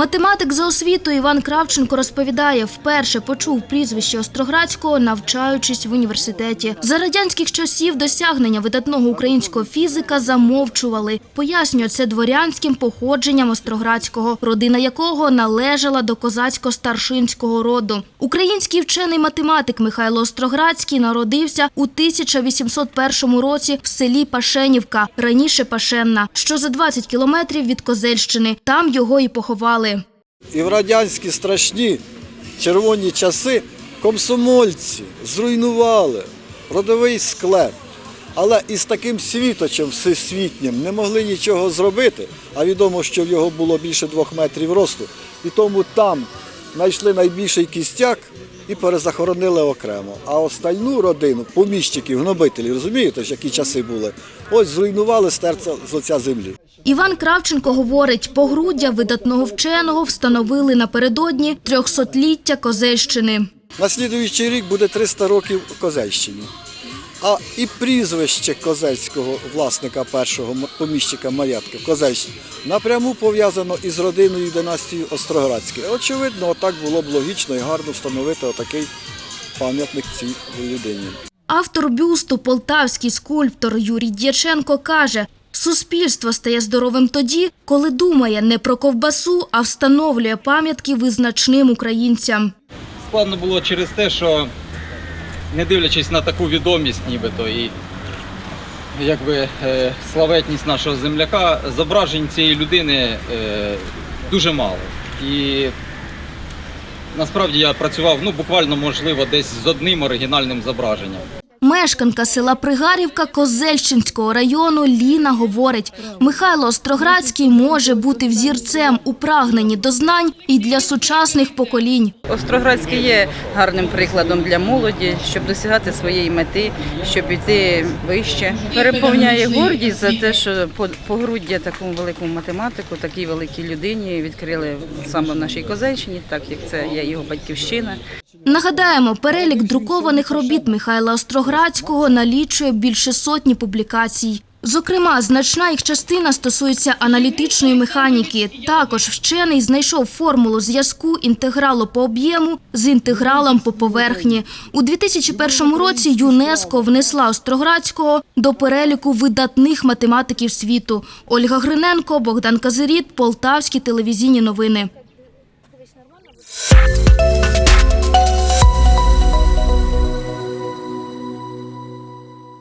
Математик за освітою Іван Кравченко розповідає, вперше почув прізвище Остроградського, навчаючись в університеті. За радянських часів досягнення видатного українського фізика замовчували. Пояснює це дворянським походженням Остроградського, родина якого належала до козацько-старшинського роду. Український вчений математик Михайло Остроградський народився у 1801 році в селі Пашенівка, раніше Пашенна, що за 20 кілометрів від Козельщини. Там його і поховали. І в радянські страшні червоні часи комсомольці зруйнували родовий склеп. Але із таким світочем всесвітнім не могли нічого зробити, а відомо, що в його було більше двох метрів росту. І тому там знайшли найбільший кістяк і перезахоронили окремо. А остальну родину, поміщиків, гнобителів, розумієте ж, які часи були, ось зруйнували стерця з лиця землі. Іван Кравченко говорить, погруддя видатного вченого встановили напередодні трьохсотліття Козельщини. На слідуючий рік буде 300 років Козельщині. А і прізвище козельського власника першого поміщика маєтки в Козельщині напряму пов'язано із родиною і династією Остроградських. Очевидно, отак було б логічно і гарно встановити отакий пам'ятник цій людині. Автор бюсту, полтавський скульптор Юрій Дяченко каже, суспільство стає здоровим тоді, коли думає не про ковбасу, а встановлює пам'ятки визначним українцям. Складно було через те, що не дивлячись на таку відомість, нібито і якби е, славетність нашого земляка, зображень цієї людини е, дуже мало. І насправді я працював ну, буквально, можливо, десь з одним оригінальним зображенням. Мешканка села Пригарівка Козельщинського району Ліна говорить, Михайло Остроградський може бути взірцем у прагненні до знань і для сучасних поколінь. Остроградський є гарним прикладом для молоді, щоб досягати своєї мети, щоб іти вище. Переповняє гордість за те, що по- погруддя такому великому математику, такій великій людині відкрили саме в нашій Козельщині, так як це є його батьківщина. Нагадаємо, перелік друкованих робіт Михайла Остроградського налічує більше сотні публікацій. Зокрема, значна їх частина стосується аналітичної механіки. Також вчений знайшов формулу зв'язку інтегралу по об'єму з інтегралом по поверхні. У 2001 році ЮНЕСКО внесла Остроградського до переліку видатних математиків світу. Ольга Гриненко, Богдан Казиріт, Полтавські телевізійні новини.